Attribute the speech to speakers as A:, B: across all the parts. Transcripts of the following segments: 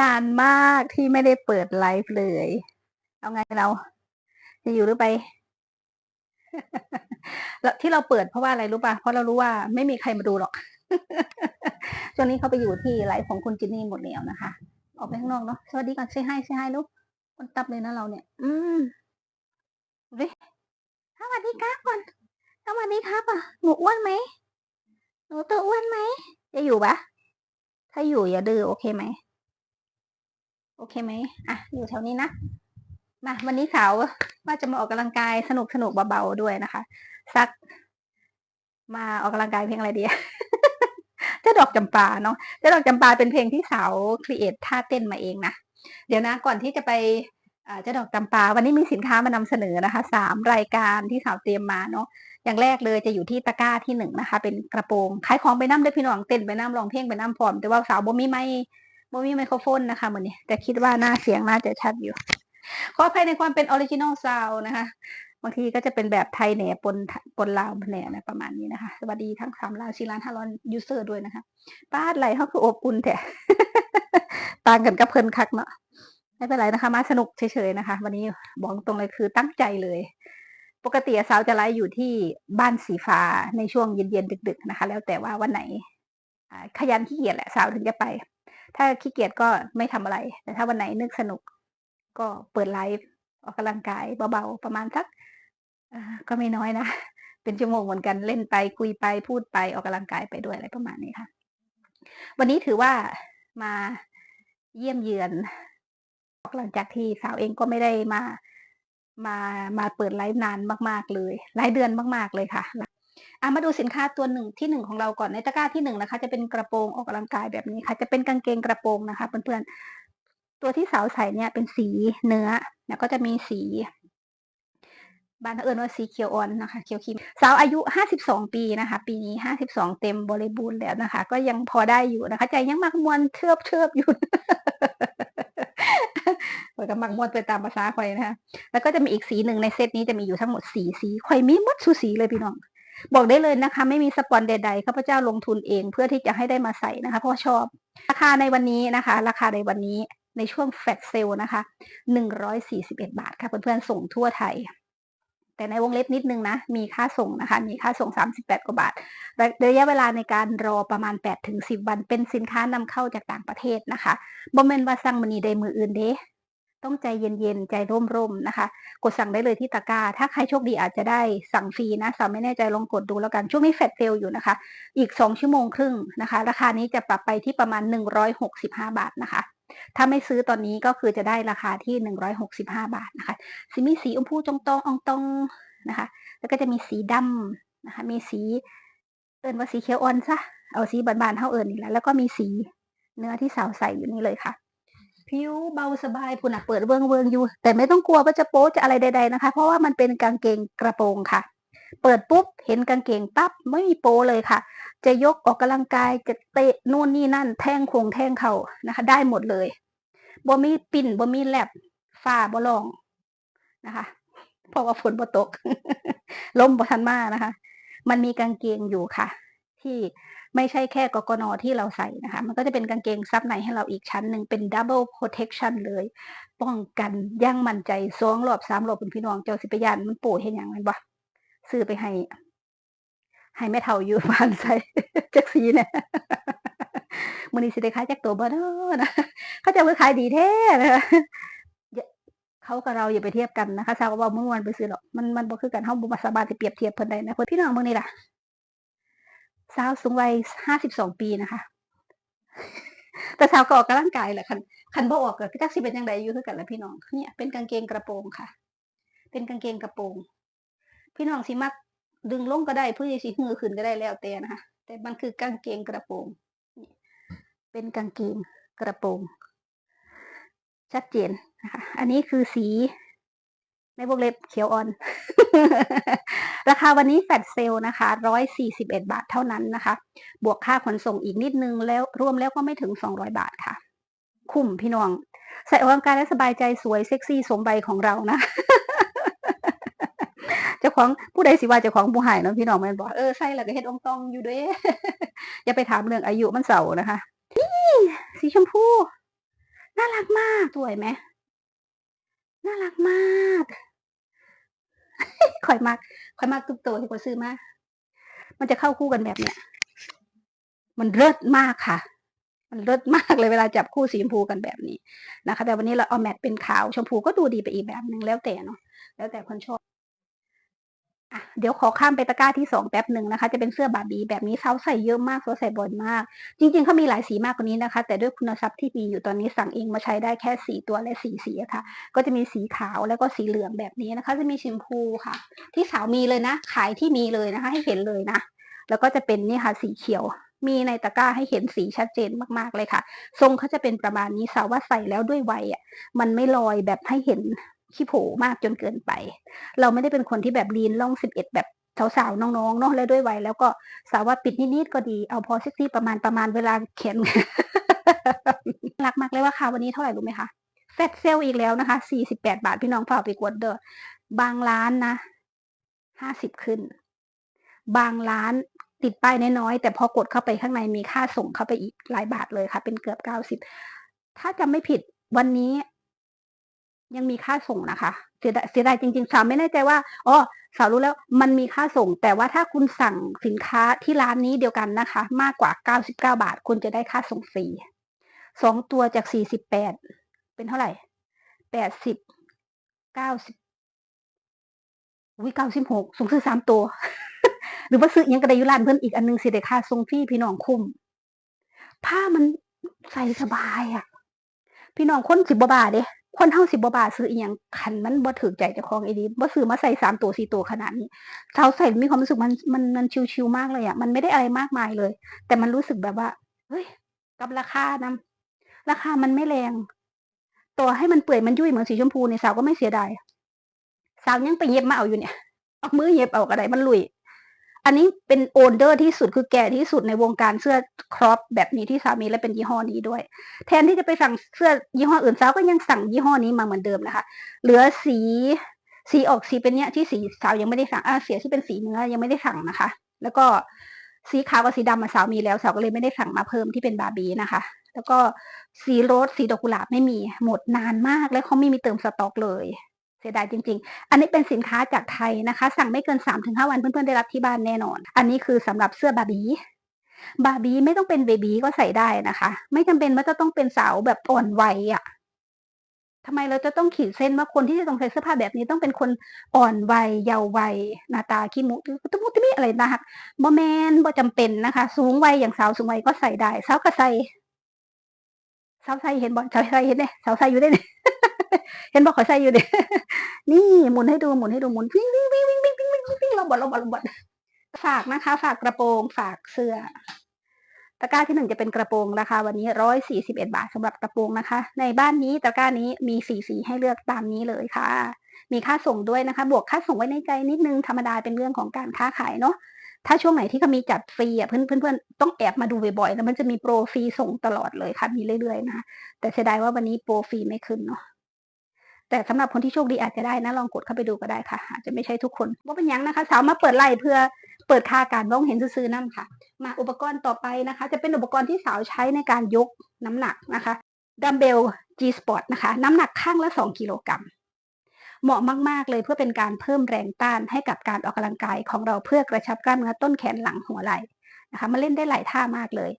A: นานมากที่ไม่ได้เปิดไลฟ์เลย เอาไงเรา จะอยู่หรือไปแล้วที่เราเปิดเพราะว่าอะไรรู้ป่ะ เพราะเรารู้ว่าไม่มีใครมาดูหรอกช่วงนี้เขาไปอยู่ที่ไลฟ์ของคุณจินนี่หมดแล้วนะคะ ออกไปข้างนอกเนาะ สวัสดีก่อนใช่ให้ใช่ให้ลูกคนตับเลยนะเราเนี่ย อืมดูดิสวัสดีครับก่อน สวัสดีครับอะ หนูอ้วนไหม หนูตัวอ้วนไหม จะอยู่ปะถ้าอยู่อย่าดื้อโอเคไหม โอเคไหมอะ อยู่แถวนี้นะ มา วันนี้สาวว่าจะมาออกกำลังกายสนุกสนุกเบาๆด้วยนะคะ สัก มาออกกำลังกายเพลงอะไรดีเจ้าดอกจำปาเนาะเจ้าดอกจำปาเป็นเพลงที่สาวครีเอทท่าเต้นมาเองนะ เดี๋ยวนะ ก่อนที่จะไปเจ้าดอกจำปา วันนี้มีสินค้ามานำเสนอนะคะ สามรายการที่สาวเตรียมมาเนาะ อย่างแรกเลยจะอยู่ที่ตะกร้าที่หนึ่งนะคะ เป็นกระโปรง ขายของไปน้ำด้พี่น้องเต้นไปน้ำร้องเพลงไปน้ำพร้อมแต่ว่าสาวบ่มีไม้ บ่มีไมโครโฟนนะคะเหมือนนี้แต่คิดว่าหน้าเสียงน่าจะชัดอยู่ ขออภัยในความเป็นออริจินอลซาวนะคะบางทีก็จะเป็นแบบไทยแหนปนปนลาวแหนนะประมาณนี้นะคะสวัสดีทั้งสามลานสี่ล้านห้าล้านยูเซอร์ด้วยนะคะป้าดไหลเขาคืออบอุ่นแต่ต่างกันกับเพิ่นคักเนาะไม่เป็นไรนะคะ มาสนุกเฉยๆนะคะ วันนี้บอกตรงเลยคือตั้งใจเลย ปกติสาวจะไลฟ์อยู่ที่บ้านสีฟ้าในช่วงเย็นๆดึก ๆนะคะ แล้วแต่ว่าวันไหนขยันขี้เกียจแหละสาวถึงจะไป ถ้าขี้เกียจก็ไม่ทำอะไร แต่ถ้าวันไหนนึกสนุก ก็เปิดไลฟ์ออกกำลังกายเบาๆประมาณสักก็ไม่น้อยนะ เป็นชั่วโมงเหมือนกันเล่นไปคุยไปพูดไปออกกำลังกายไปด้วยอะไรประมาณนี้ค่ะ วันนี้ถือว่ามาเยี่ยมเยือนหลังจากที่สาวเองก็ไม่ได้มามามาเปิดไลฟ์นานมาก ๆ เลย หลายเดือนมาก ๆ เลยค่ะ อะมาดูสินค้าตัวหนึ่งที่หนึ่งของเราก่อนในตะกร้าที่หนึ่งนะคะ จะเป็นกระโปรงออกกำลังกายแบบนี้ค่ะ จะเป็นกางเกงกระโปรงนะคะเพื่อนๆตัวที่สาวใส่เนี่ยเป็นสีเนื้อแล้วก็จะมีสีบ้านเอิญว่าสีเขียวอ่อนนะคะเขียวครีมสาวอายุห้าสิบสองปีนะคะ ปีนี้ห้าสิบสองเต็มบริบูรณ์แล้วนะคะ ก็ยังพอได้อยู่นะคะ ใจยังมักมวนเชิบเชิบอยู่ข่อยก็มักมวนไปตามภาษาข่อยนะคะแล้วก็จะมีอีกสีหนึ่งในเซตนี้จะมีอยู่ทั้งหมดสีสีข่อยมีมดสูสีเลยพี่น้อง บอกได้เลยนะคะ ไม่มีสปอนใดๆข้าพเจ้าลงทุนเองเพื่อที่จะให้ได้มาใส่นะคะ เพราะชอบ ราคาในวันนี้นะคะ ราคาในวันนี้ในช่วงแฟลชเซลนะคะหนึ่งร้อยสี่สิบเอ็ดบาทค่ะเพื่อนๆส่งทั่วไทย แต่ในวงเล็บนิดนึงนะ มีค่าส่งนะคะ มีค่าส่ง 38 กว่าบาท ระยะเวลาในการรอประมาณ8ถึง10 วัน เป็นสินค้านำเข้าจากต่างประเทศนะคะบ่แม่นว่าสั่งมันนีได้มืออื่นเด้ ต้องใจเย็นๆ ใจร่มๆ นะคะ กดสั่งได้เลยที่ตะกร้า ถ้าใครโชคดีอาจจะได้สั่งฟรีนะสาวไม่แน่ใจลองกดดูแล้วกัน ช่วงนี้แฟลชเซลอยู่นะคะ อีก 2 ชั่วโมงครึ่งนะคะ ราคานี้จะปรับไปที่ประมาณ 165 บาทนะคะ ถ้าไม่ซื้อตอนนี้ก็คือจะได้ราคาที่ 165 บาทนะคะสิมีสีอมพูจงตองอองตองนะคะ แล้วก็จะมีสีดำนะคะ มีสีเอินว่าสีเขียวอ่อนซะ เอาสีบานๆเท่าเอินนี่แหละแล้วก็มีสีเนื้อที่สาวใส่อยู่นี่เลยค่ะ ผิวเบาสบายพุ่นอะเปิดเวิงเวิงอยู่ แต่ไม่ต้องกลัวว่าจะโป๊จะอะไรใด ๆนะคะ เพราะว่ามันเป็นกางเกงกระโปรงค่ะ เปิดปุ๊บเห็นกางเกงปั๊บไม่มีโป๊เลยค่ะ จะยกออกกำลังกายจะเตะนู่นนี่นั่น แท่งคงแท่งเข่านะคะ ได้หมดเลยบ่มีปิ่นบ่มีแลบฝ้าบ่ลองนะคะเพราะว่าฝนบ่ตกลมบ่ทันมานะคะ มันมีกางเกงอยู่ค่ะ ที่ ไม่ใช่แค่กกนที่เราใส่นะคะ มันก็จะเป็นกางเกงซับในให้เราอีกชั้นหนึ่งเป็น double protection เลย ป้องกันยั่งมั่นใจสองรอบสามรอบเป็นพี่น้องเจ้าสิปยานมันปูเห็นอย่างนั้นบ่ซื้อไปให้ให้แม่เฒ่าอยู่บ้านใส่จักสีเนี่ยมื้อนี้สิได้ขายจักตัวบ่เนาะนะเขาจ้าคือขายดีแท้นะเขากับเราอย่าไปเทียบกันนะคะชาวก็เว้าม่อวนไปซื่อดอกมันมันบ่คือกันเฮาบ่สามารถสิเปรียบเทียบเพิ่นได้นะเพิ่นพี่น้องเบิ่งนี่ล่ะ สาวสูงวัย52ปีนะคะ แต่สาวก็ออกกำลังกายแหละคันคันบ่ออกก็จักสิเป็นจังไดอยู่คือกันละพี่น้องเนี่ยเป็นกางเกงกระโปรงค่ะ เป็นกางเกงกระโปรง พี่น้องสิมักดึงลงก็ได้เพื่อสิหือขึ้นก็ได้แล้วแต่นะคะแต่มันคือกางเกงกระโปรงเป็นกางเกงกระโปรงชัดเจนนะคะ อันนี้คือสี ในวงเล็บเขียวอ่อน ราคาวันนี้แฟลชเซลนะคะ141บาทเท่านั้นนะคะ บวกค่าขนส่งอีกนิดนึงแล้วรวมแล้วก็ไม่ถึง200บาทค่ะ คุ้มพี่น้องใส่ออกกำลังกายและสบายใจสวยเซ็กซี่สมใบของเรานะเจ้าของผู้ใดสิว่าเจ้าของผู้หายเนาะพี่น้องแม่นบอกเออใส่แล้วก็เฮ็ดองตองอยู่ด้วยอย่าไปถามเรื่องอายุมันเสานะคะ นี่สีชมพูน่ารักมากสวยไหมน่ารักมาก ข่อยมากข่อยมากทุกตัวที่ข่อยซื้อมามันจะเข้าคู่กันแบบเนี้ยมันเลิศมากค่ะ มันเลิศมากเลยเวลาจับคู่สีชมพูกันแบบนี้นะคะ แต่วันนี้เราเอาแมตเป็นขาวชมพูก็ดูดีไปอีกแบบหนึ่งแล้วแต่เนาะแล้วแต่คนชอบ อะเดี๋ยวขอข้ามไปตะกร้าที่2แป๊บหนึ่งนะคะ จะเป็นเสื้อบาร์บี้แบบนี้สาใส่เยอะมากสาใส่บ่อยมาก จริงๆเขามีหลายสีมากกว่านี้นะคะ แต่ด้วยคุณทรัพย์ที่มีอยู่ตอนนี้สั่งเองมาใช้ได้แค่4ตัวและสีอะค่ะ ก็จะมีสีขาวแล้วก็สีเหลืองแบบนี้นะคะ จะมีชมพูค่ะ ที่สาวมีเลยนะ ขายที่มีเลยนะคะ ให้เห็นเลยนะ แล้วก็จะเป็นนี่ค่ะสีเขียว มีในตะกร้าให้เห็นสีชัดเจนมากๆเลยค่ะ ทรงเขาจะเป็นประมาณนี้สาวว่าใส่แล้วด้วยวัยอะมันไม่ลอยแบบให้เห็น ขี้โผมากจนเกินไป เราไม่ได้เป็นคนที่แบบลีนร่อง11แบบสาวๆน้องๆเนาะแล้วด้วยวัยแล้วก็สาวว่าปิดนิดๆก็ดีเอาพอเซ็กซี่ประมาณประมาณเวลาแขนรักมากเลยว่าค่ะวันนี้เท่าไหร่รู้ไหมคะแฟลชเซลอีกแล้วนะคะ48บแปดบาทพี่น้องเฝ้าไปกดเด้อบางร้านนะ50ขึ้น บางร้านติดป้ายน้อยๆแต่พอกดเข้าไปข้างในมีค่าส่งเข้าไปอีกหลายบาทเลยค่ะ เป็นเกือบ90ถ้าจำไม่ผิดวันนี้ ยังมีค่าส่งนะคะเสียดายเสียดายจริงๆสาวไม่แน่ใจว่าอ๋อสาวรู้แล้วมันมีค่าส่ง แต่ว่าถ้าคุณสั่งสินค้าที่ร้านนี้เดียวกันนะคะ มากกว่า 99 บาท คุณจะได้ค่าส่งฟรี2ตัวจาก 48 เป็นเท่าไหร่ 80 90อุ๊ย96ส่งซื้อ3ตัว หรือว่าซื้อยังก็ไดยู่ร้านเพิ่นอีกอันหนึ่งสิได้ค่าส่งฟรีพี่น้องคุ้มผ้ามันใส่สบายอะพี่น้องคนสิบ่บ้าเดะ คนเราสิบบ้าซื้ออิหยังคันมันบ่ถูกใจเจ้าของไอีหลีบ่ซื้อมาใส่3ตัว4ตัวขนาดนี้สาวใส่มีความรู้สึกมันมันมันชิลๆมากเลยอะมันไม่ได้อะไรมากมายเลย แต่มันรู้สึกแบบว่าเฮ้ยกับราคานำราคามันไม่แรงต่อให้มันเปื่อยมันยุ่ยเหมือนสีชมพูในสาวก็ไม่เสียดายสาวยังไปเย็บมาเอาอยู่เนี่ยเอามือเย็บเอาก็ไดมันลุย อันนี้เป็น older ที่สุดคือแก่ที่สุดในวงการเสื้อ crop แบบนี้ที่สามีและเป็นยี่ห้อนี้ด้วย แทนที่จะไปสั่งเสื้อยี่ห้ออื่นสาวก็ยังสั่งยี่ห้อนี้มาเหมือนเดิมนะคะ เหลือสีสีออกสีเป็นเนี้ยที่สีสาวยังไม่ได้สั่งอ่าเสียที่เป็นสีเนื้อยังไม่ได้สั่งนะคะ แล้วก็สีขาวกับสีดำอะสาวมีแล้วสาวก็เลยไม่ได้สั่งมาเพิ่มที่เป็นบาร์บี้นะคะ แล้วก็สีโรสสีดอกกุหลาบไม่มีหมดนานมาก แล้วเขาไม่มีเติมสต๊อกเลย สียดายจริง ๆ อันนี้เป็นสินค้าจากไทยนะคะ สั่งไม่เกิน 3-5 วันเพื่อนๆได้รับที่บ้านแน่นอน อันนี้คือสำหรับเสื้อบาร์บี้บาร์บี้ไม่ต้องเป็นเบบีก็ใส่ได้นะคะ ไม่จำเป็นว่าจะต้องเป็นสาวแบบอ่อนวัยอะทำไมเราจะต้องขีดเส้นว่าคนที่จะต้องใส่เสื้อผ้าแบบนี้ต้องเป็นคนอ่อนวัยเยาว์วัยหน้าตาขี้มุตะมุตะมิอะไรนะคะบ่แมนบ่จำเป็นนะคะ สูงวัยอย่างสาวสูงวัยก็ใส่ได้สาวก็ใส่สาวใส่เห็นบ่สาวใส่เห็นเดะสาวใส่อยู่เดะนี่เห็นบ่ข้อยใส่อยู่เดะนี่หมุนให้ดูหมุนให้ดูหมุนวิ่งๆๆๆๆๆๆลองบ่ลองบ่ลองบ่ฝากนะคะ ฝากกระโปรงฝากเสื้อ ตะกร้าที่1จะเป็นกระโปรงราคาวันนี้141บเอ็ดบาทสำหรับกระโปรงนะคะ ในบ้านนี้ตะกร้านี้มี4สีให้เลือกตามนี้เลยค่ะ มีค่าส่งด้วยนะคะ บวกค่าส่งไว้ในใจนิดนึงธรรมดาเป็นเรื่องของการค้าขายเนาะถ้าช่วงไหนที่เขามีจัดฟรีอะเพื่อนเพื่อนต้องแอบมาดูบ่อยๆแล้วมันจะมีโปรฟรีส่งตลอดเลยค่ะมีเรื่อยๆนะคะแต่เสียดายว่าวันนี้โปรฟรีไม่ขึ้นเนาะ แต่สำหรับคนที่โชคดีอาจจะได้นะลองกดเข้าไปดูก็ได้ค่ะอาจจะไม่ใช่ทุกคนบ่าเป็นยังนะคะ สาวมาเปิดไลฟ์เพื่อเปิดคาการมองเห็นซื่อๆนำค่ะ มาอุปกรณ์ต่อไปนะคะ จะเป็นอุปกรณ์ที่สาวใช้ในการยกน้ำหนักนะคะดัมบ์เบล G-Spot นะคะ น้ำหนักข้างละ 2 กิโลกรัมเหมาะมาก ๆ เลยเพื่อเป็นการเพิ่มแรงต้านให้กับการออกกำลังกายของเราเพื่อกระชับกล้ามเนื้อต้นแขนหลังหัวไหล่นะคะมันเล่นได้หลายท่ามากเลย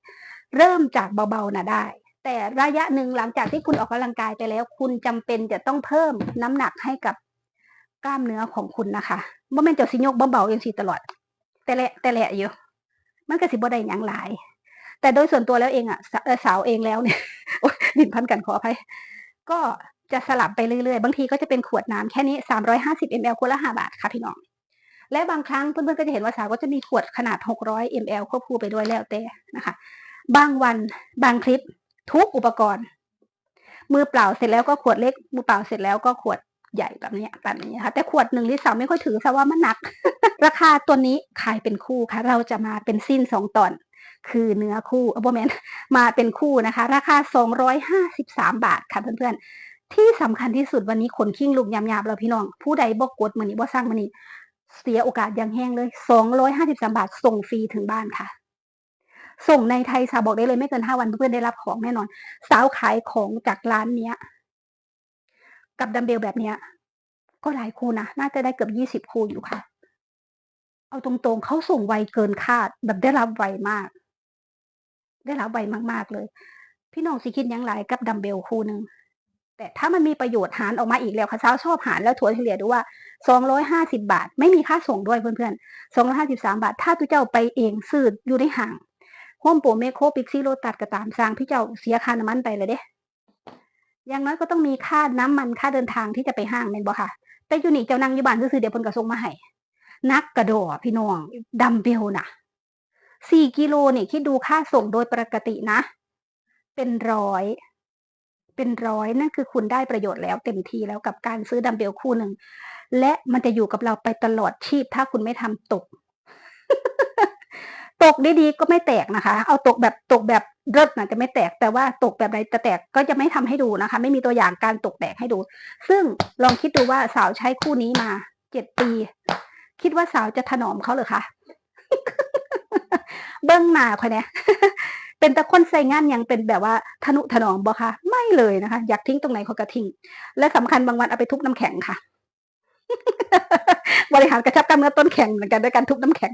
A: เริ่มจากเบา ๆนะได้ แต่ระยะหนึ่งหลังจากที่คุณออกกำลังกายไปแล้ว คุณจำเป็นจะต้องเพิ่มน้ำหนักให้กับกล้ามเนื้อของคุณนะคะบ่แม่นเจ้าสิยกเบาๆจังซี้ตลอดแต่แหละอยู่ มันก็สิบ่ได้หยังหลาย แต่โดยส่วนตัวแล้วเองอะสเอ่อสาวเองแล้วเนี่ยโอ๊ยลิ้นพันกันขออภัยก็จะสลับไปเรื่อยๆ บางทีก็จะเป็นขวดน้ำแค่นี้ 350 ml ขวดละ5บาทค่ะพี่น้อง และบางครั้งเพื่อนๆก็จะเห็นว่าสาวก็จะมีขวดขนาด 600 ml ควบคู่ไปด้วยแล้วแต่นะคะ บางวันบางคลิป ทุกอุปกรณ์ มือเปล่าเสร็จแล้วก็ขวดเล็ก มือเปล่าเสร็จแล้วก็ขวดใหญ่แบบนี้แบบนี้ค่ะแต่ขวดหนึ่งที่สาวไม่ค่อยถือเพราะว่ามันหนัก ราคาตัวนี้ขายเป็นคู่ค่ะ เราจะมาเป็นสิ้น2ตอน คือเนื้อคู่เออบ่แมนมาเป็นคู่นะคะ ราคา 253 บาทค่ะเพื่อนๆ ที่สำคัญที่สุดวันนี้ขนขิ้งลูกยำๆแล้วพี่น้อง ผู้ใดบ่กดมือนี้บ่สั่งมือนี้เสียโอกาสย่างแรงเลย 253 บาทส่งฟรีถึงบ้านค่ะ ส่งในไทยสาวบอกได้เลยไม่เกินห้าวันเพื่อนได้รับของแน่นอน สาวขายของจากร้านเนี้ย กับดัมเบลแบบเนี้ย ก็หลายคู่นะน่าจะได้เกือบยี่สิบคู่อยู่ค่ะ เอาตรงๆเขาส่งไวเกินคาด แบบได้รับไวมาก ได้รับไวมากๆเลย พี่น้องสิคิดยังหลายกับดัมเบลคู่หนึ่งแต่ถ้ามันมีประโยชน์หารออกมาอีกแล้วค่ะสาวชอบหารแล้วถัวเฉลี่ยดูว่าสองร้อยห้าสิบาท ไม่มีค่าส่งด้วยเพื่อนๆสองร้อยห้าสิบสามบาท ถ้าตุเจ้าไปเองซื้ออยู่ในห้าง โฮมโปเมโคปิกซี่โรตัดก็ตามสร้างพี่เจ้าเสียค่าน้ำมันไปเลยเด้อย่างน้อยก็ต้องมีค่าน้ำมันค่าเดินทางที่จะไปห้างแม่นบ่ค่ะ แต่อยู่นี่เจ้านั่งอยู่บ้านซื่อเดี๋ยวพนก็ส่งมาให้นักกระโดดพี่น้องดัมเบลน่ะสี่กิโลนี่คิดดูค่าส่งโดยปกตินะ เป็นร้อย เป็นร้อยนั่นคือคุณได้ประโยชน์แล้วเต็มทีแล้วกับการซื้อดัมเบลคู่หนึ่ง และมันจะอยู่กับเราไปตลอดชีพถ้าคุณไม่ทำตก ตกดีๆก็ไม่แตกนะคะ เอาตกแบบตกแบบเลิศนะจะไม่แตก แต่ว่าตกแบบไรจะแตกก็จะไม่ทำให้ดูนะคะ ไม่มีตัวอย่างการตกแตกให้ดู ซึ่งลองคิดดูว่าสาวใช้คู่นี้มาเจ็ดปี คิดว่าสาวจะถนอมเขาหรือคะเบิ้งหน้าคอยเนี่ยเป็นต่คนใส่งานยังเป็นแบบว่าทนุถนอมบ่คะไม่เลยนะคะ อยากทิ้งตรงไหนเขาก็ทิ้ง และสำคัญบางวันเอาไปทุบน้ำแข็งค่ะ บริหารกระชับกล้ามเนื้อต้นแข็งเหมือนกันด้วยการทุบน้ำแข็ง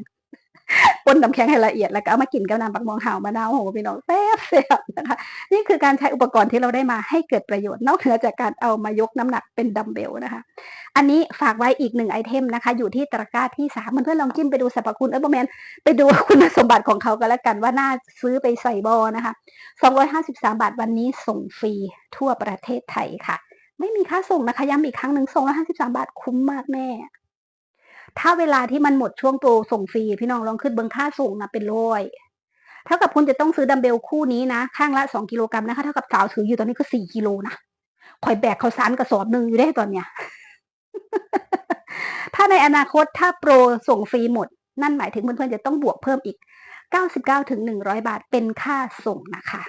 A: ปนน้ำแข็งให้ละเอียดแล้วก็เอามากินกับน้ำปักมองห่าวมะนาวโหพี่น้องแซ่บแซ่บนะคะนี่คือการใช้อุปกรณ์ที่เราได้มาให้เกิดประโยชน์นอกเหนือจากการเอามายกน้ำหนักเป็นดัมเบลนะคะ อันนี้ฝากไว้อีกหนึ่งไอเทมนะคะ อยู่ที่ตะกร้าที่สามเพื่อนๆลองจิ้มไปดูสรรพคุณเออร์แมนไปดูคุณสมบัติของเขาก็แล้วกันว่าน่าซื้อไปใส่บอนะคะ253 บาทวันนี้ส่งฟรีทั่วประเทศไทยค่ะ ไม่มีค่าส่งนะคะย้ำอีกครั้งหนึ่ง253 บาทคุ้มมากแม่ ถ้าเวลาที่มันหมดช่วงโปรส่งฟรีพี่น้องลองขึ้นเบิงค่าส่งนะเป็นร้อยเท่ากับคุณจะต้องซื้อดัมเบลคู่นี้นะ ข้างละสองกิโลกรัมนะคะเท่ากับสาวถืออยู่ตอนนี้ก็สี่กิโลนะข่อยแบกเขาวสารกระสอบหนึ่งอยู่ได้ตอนเนี้ยถ้าในอนาคตถ้าโปรส่งฟรีหมด นั่นหมายถึงเพื่อนๆจะต้องบวกเพิ่มอีก 99ถึง100 บาทเป็นค่าส่งนะคะ